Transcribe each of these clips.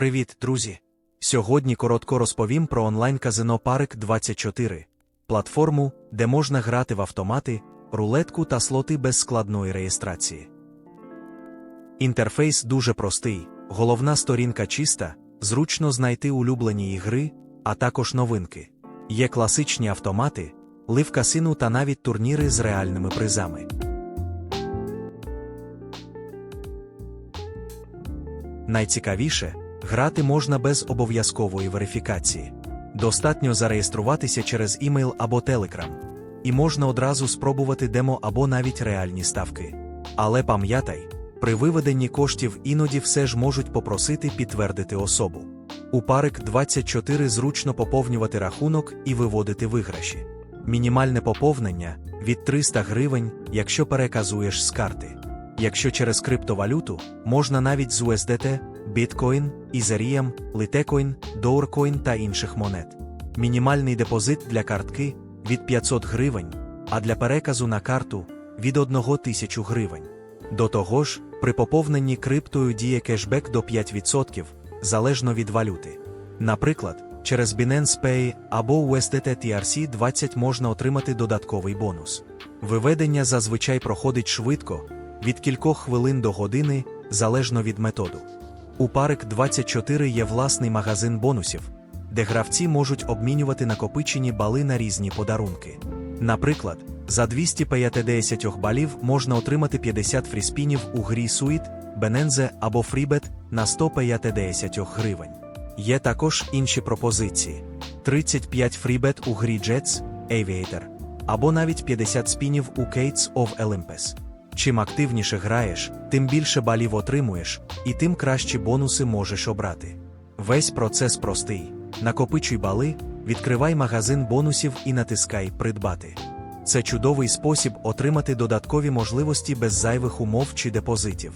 Привіт, друзі! Сьогодні коротко розповім про онлайн-казино Парик 24, платформу, де можна грати в автомати, рулетку та слоти без складної реєстрації. Інтерфейс дуже простий, головна сторінка чиста, зручно знайти улюблені ігри, а також новинки. Є класичні автомати, лив касину та навіть турніри з реальними призами. Найцікавіше, грати можна без обов'язкової верифікації. Достатньо зареєструватися через імейл або Telegram. І можна одразу спробувати демо або навіть реальні ставки. Але пам'ятай, при виведенні коштів іноді все ж можуть попросити підтвердити особу. У парик 24 зручно поповнювати рахунок і виводити виграші. Мінімальне поповнення від 300 гривень, якщо переказуєш з карти. Якщо через криптовалюту, можна навіть з USDT, Bitcoin, Ethereum, Litecoin, Dogecoin та інших монет. Мінімальний депозит для картки від 500 гривень, а для переказу на карту від 1000 гривень. До того ж, при поповненні криптою діє кешбек до 5%, залежно від валюти. Наприклад, через Binance Pay або USDT TRC 20 можна отримати додатковий бонус. Виведення зазвичай проходить швидко, від кількох хвилин до години, залежно від методу. У Парик 24 є власний магазин бонусів, де гравці можуть обмінювати накопичені бали на різні подарунки. Наприклад, за 250 балів можна отримати 50 фріспінів у грі Суїт, Бенензе або Фрібет на 150 гривень. Є також інші пропозиції: 35 фрібет у грі Jets, Aviator, або навіть 50 спінів у Cates of Olympus. Чим активніше граєш, тим більше балів отримуєш, і тим кращі бонуси можеш обрати. Весь процес простий: накопичуй бали, відкривай магазин бонусів і натискай Придбати. Це чудовий спосіб отримати додаткові можливості без зайвих умов чи депозитів.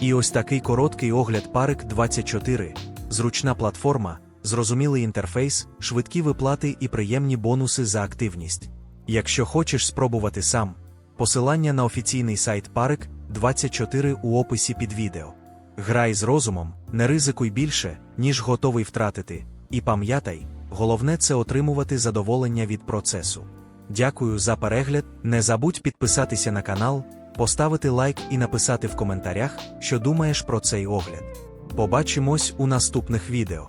І ось такий короткий огляд Парик 24, зручна платформа, зрозумілий інтерфейс, швидкі виплати і приємні бонуси за активність. Якщо хочеш спробувати сам, посилання на офіційний сайт Парик 24 у описі під відео. Грай з розумом, не ризикуй більше, ніж готовий втратити, і пам'ятай, головне це отримувати задоволення від процесу. Дякую за перегляд. Не забудь підписатися на канал, поставити лайк і написати в коментарях, що думаєш про цей огляд. Побачимось у наступних відео.